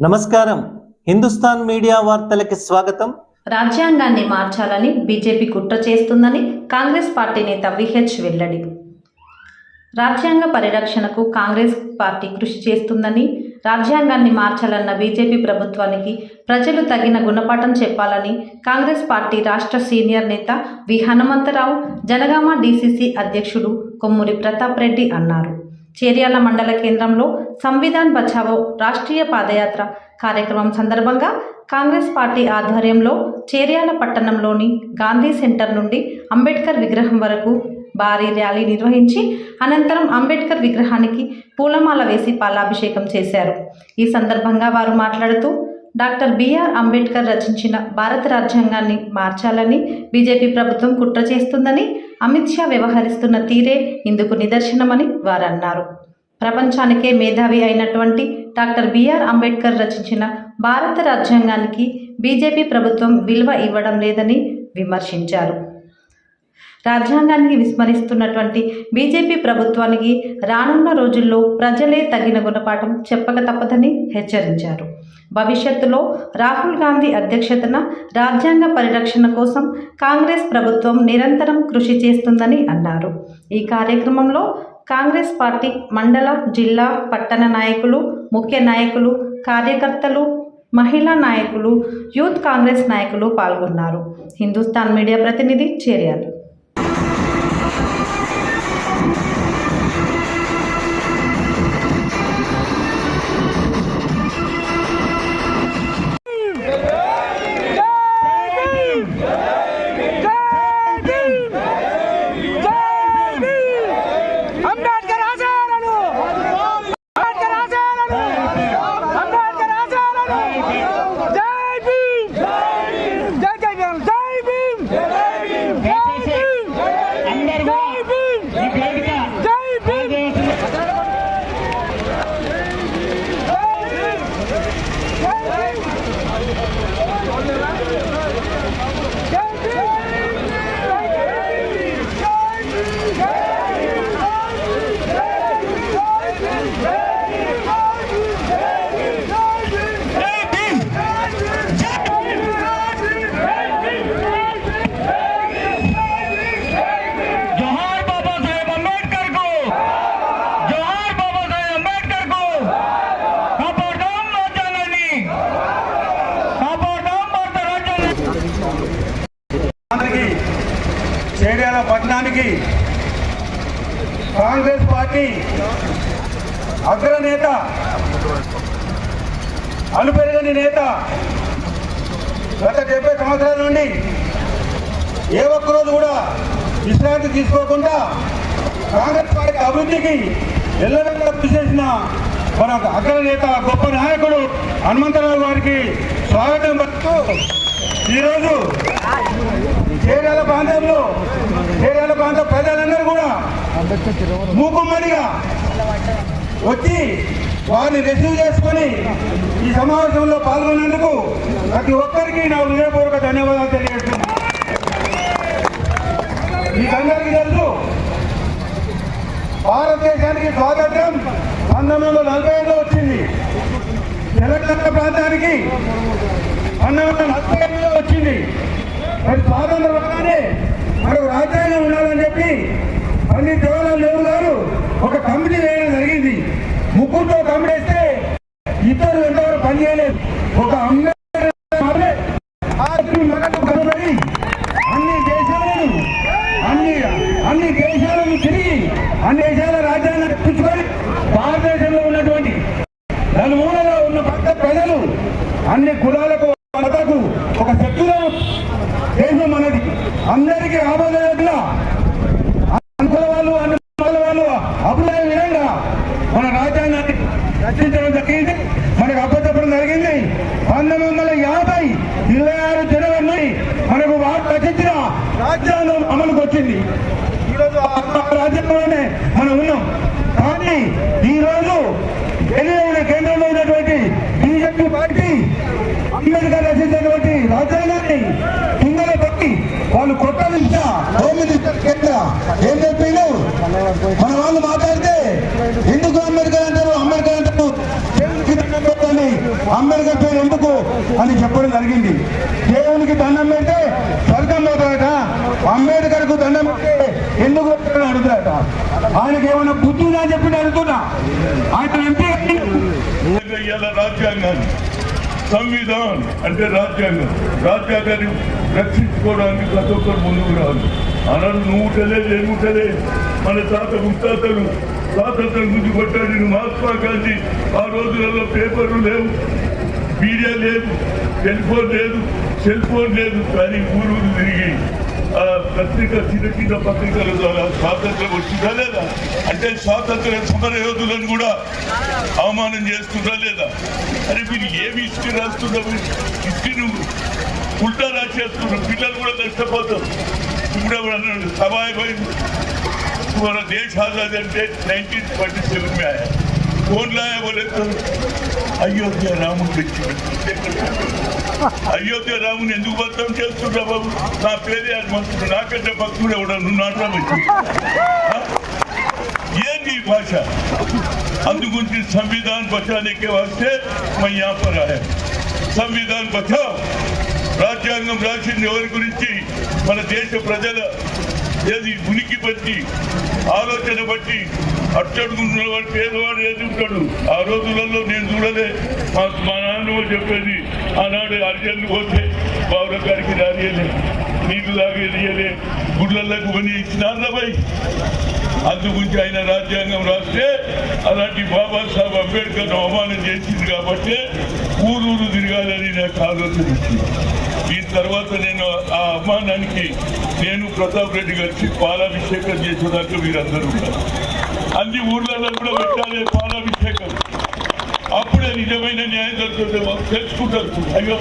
నమస్కారం. హిందుస్థాన్ మీడియా వార్తలకి స్వాగతం. రాజ్యాంగాన్ని మార్చాలని బీజేపీ కుట్ర చేస్తుందని కాంగ్రెస్ పార్టీ నేత విహెచ్ వెల్లడి. రాజ్యాంగ పరిరక్షణకు కాంగ్రెస్ పార్టీ కృషి చేస్తుందని రాజ్యాంగాన్ని మార్చాలన్న బీజేపీ ప్రభుత్వానికి ప్రజలు తగిన గుణపాఠం చెప్పాలని కాంగ్రెస్ పార్టీ రాష్ట్ర సీనియర్ నేత వి హనుమంతరావు జనగామ డీసీసీ అధ్యక్షుడు కొమ్మూరి ప్రతాప్ రెడ్డి అన్నారు. చేర్యాల మండల కేంద్రంలో సంవిధాన్ బచావో రాష్ట్రీయ పాదయాత్ర కార్యక్రమం సందర్భంగా కాంగ్రెస్ పార్టీ ఆధ్వర్యంలో చేర్యాల పట్టణంలోని గాంధీ సెంటర్ నుండి అంబేద్కర్ విగ్రహం వరకు భారీ ర్యాలీ నిర్వహించి అనంతరం అంబేద్కర్ విగ్రహానికి పూలమాల వేసి పాలాభిషేకం చేశారు. ఈ సందర్భంగా వారు మాట్లాడుతూ డాక్టర్ బిఆర్ అంబేద్కర్ రచించిన భారత రాజ్యాంగాన్ని మార్చాలని బీజేపీ ప్రభుత్వం కుట్ర చేస్తుందని అమిత్ షా వ్యవహరిస్తున్న తీరే ఇందుకు నిదర్శనమని వారన్నారు. ప్రపంచానికే మేధావి అయినటువంటి డాక్టర్ బిఆర్ అంబేద్కర్ రచించిన భారత రాజ్యాంగానికి బీజేపీ ప్రభుత్వం విలువ ఇవ్వడం లేదని విమర్శించారు. రాజ్యాంగానికి విస్మరిస్తున్నటువంటి బీజేపీ ప్రభుత్వానికి రానున్న రోజుల్లో ప్రజలే తగిన గుణపాఠం చెప్పక తప్పదని హెచ్చరించారు. భవిష్యత్తులో రాహుల్ గాంధీ అధ్యక్షతన రాజ్యాంగ పరిరక్షణ కోసం కాంగ్రెస్ ప్రభుత్వం నిరంతరం కృషి చేస్తుందని అన్నారు. ఈ కార్యక్రమంలో కాంగ్రెస్ పార్టీ మండల జిల్లా పట్టణ నాయకులు ముఖ్య నాయకులు కార్యకర్తలు మహిళా నాయకులు యూత్ కాంగ్రెస్ నాయకులు పాల్గొన్నారు. హిందుస్థాన్ మీడియా ప్రతినిధి చేర్యాలు. చేర్యాల కాంగ్రెస్ పార్టీ అగ్రనేత అనుపెరగని నేత గత డెబ్బై సంవత్సరాల నుండి ఏ ఒక్కరోజు కూడా విశ్రాంతి తీసుకోకుండా కాంగ్రెస్ పార్టీ అభివృద్ధికి ఎల్లవెల్ల కృషి చేసిన మన అగ్రనేత గొప్ప నాయకుడు హనుమంతరావు గారికి స్వాగతం పలుకుతూ ఈరోజు చేరాల ప్రాంతంలో చేరాల ప్రాంత ప్రజలందరూ కూడా మూకుమ్మడిగా వచ్చి వారిని రిసీవ్ చేసుకొని ఈ సమావేశంలో పాల్గొన్నందుకు ప్రతి ఒక్కరికి నా హృదయపూర్వక ధన్యవాదాలు తెలియజేస్తున్నాను. మీకందరికీ తెలుసు భారతదేశానికి స్వాతంత్రం పంతొమ్మిది వందల నలభై ఐదులో వచ్చింది. తెలంగాణ ప్రాంతానికి పంతొమ్మిది వందల నలభై మరి స్వాతంత్రం రాగానే మనకు రాజ్యాంగం ఉండాలని చెప్పి దేశం మనది అందరికీ అనుకుల వాళ్ళు అన్ని వాళ్ళు అభిప్రాయ విధంగా మన రాజ్యాంగాన్ని రచించడం జరిగింది. మనకు అప్పచెప్పడం జరిగింది. పంతొమ్మిది వందల యాభై ఇరవై ఆరు జనవరి మనకు వారు రచించిన రాజ్యాంగం అమలుకు వచ్చింది. ఈరోజు ఆ రాజ్యాంగంలోనే మనం ఉన్నాం. కానీ ఈరోజు ఢిల్లీలో కేంద్రంలో ఉన్నటువంటి బీజేపీ పార్టీ అంబేద్కర్ రచించినటువంటి రాజ్యాంగాన్ని హోమ్ కేంద్ర ఏం చెప్పిండు మన వాళ్ళు మాట్లాడితే ఎందుకు అంబేద్కర్ అంటారు అంబేద్కర్ అంటారు? అంబేద్కర్ పేరు ఎందుకు అని చెప్పడం జరిగింది. దేవునికి దండం పెడితే స్వర్గం పోతాడట అంబేద్కర్కు దండం పెడితే ఎందుకు అడుగుతాడట ఆయనకి ఏమైనా బుద్ధి ఉందా అని చెప్పి నేను అడుగుతున్నా. ఆయన ఎంపీ రాజ్యాంగాన్ని సంవిధాన్ అంటే రాజ్యాంగం. రాజ్యాంగాన్ని రక్షించుకోవడానికి ప్రతి ఒక్కరు ముందుకు రావాలి. అన్నాడు నువ్వు ఉంటలే నేను మన తాత ముత్తాతలు స్వాతంత్రం గురించి కొట్టాడు మహాత్మా గాంధీ. ఆ రోజులలో పేపర్లు లేవు మీడియా లేదు టెలిఫోన్ లేదు సెల్ ఫోన్ లేదు. కానీ ఊరు తిరిగి ఆ పత్రిక చిన్న చిన్న పత్రికల ద్వారా స్వాతంత్రం వచ్చిందా లేదా? అంటే స్వాతంత్ర సమర యోధులను కూడా అవమానం చేస్తుందా లేదా? అని మీరు ఏమి హిస్టరీ రాస్తున్నారు ఇస్కి నువ్వు ఉల్టా రాసేస్తున్నారు పిల్లలు కూడా నష్టపోతారు. ఇప్పుడు ఎవరు అన్నాడు సభాయి हमारा देश आजाद అంటే నైన్టీన్ ఫార్టీ సెవెన్ में आया कौन लाया बोले तो అయోధ్య రాముడు తెచ్చాడు అయోధ్య రాముని ఎందుకు బద్దం చేస్తున్నా బాబు నా పేరే హనుమంతుడు నాకంటే భక్తుడు ఎవడా నువ్వు నాటం వచ్చి ఏంది ఈ భాష అందుగురించి संविधान बचाने के वास्ते मैं यहाँ पर आया संविधान बचाओ రాజ్యాంగం రాసింది ఎవరి గురించి? మన దేశ ప్రజల ఏది ఉనికి బట్టి ఆలోచన బట్టి అట్టడుగున్నవాడు పేదవాడు ఏది ఉంటాడు? ఆ రోజులలో నేను చూడలే. మా మా నాన్న చెప్పేది ఆనాడు అర్జన్లు పోతే బాబుల గారికి రానియలే నీళ్ళు తాగేయలే గుడ్లలకు పని ఇచ్చినారబాయ్ అందుగురించి ఆయన రాజ్యాంగం రాస్తే అలాంటి బాబాసాహెబ్ అంబేద్కర్ అవమానం చేసింది కాబట్టి ఊరూరు తిరగాలని నాకు ఆలోచన ఇచ్చింది దీని తర్వాత నేను ఆ అవమానానికి నేను ప్రతాప్ రెడ్డి గారికి పాలాభిషేకం చేసేదాకా మీరందరూ ఉన్నారు. అన్ని ఊర్లలో కూడా పెట్టాలి పాలాభిషేకం. అప్పుడే నిజమైన న్యాయం జరుగుతుంది తెలుసుకుంటారు. అయ్యో.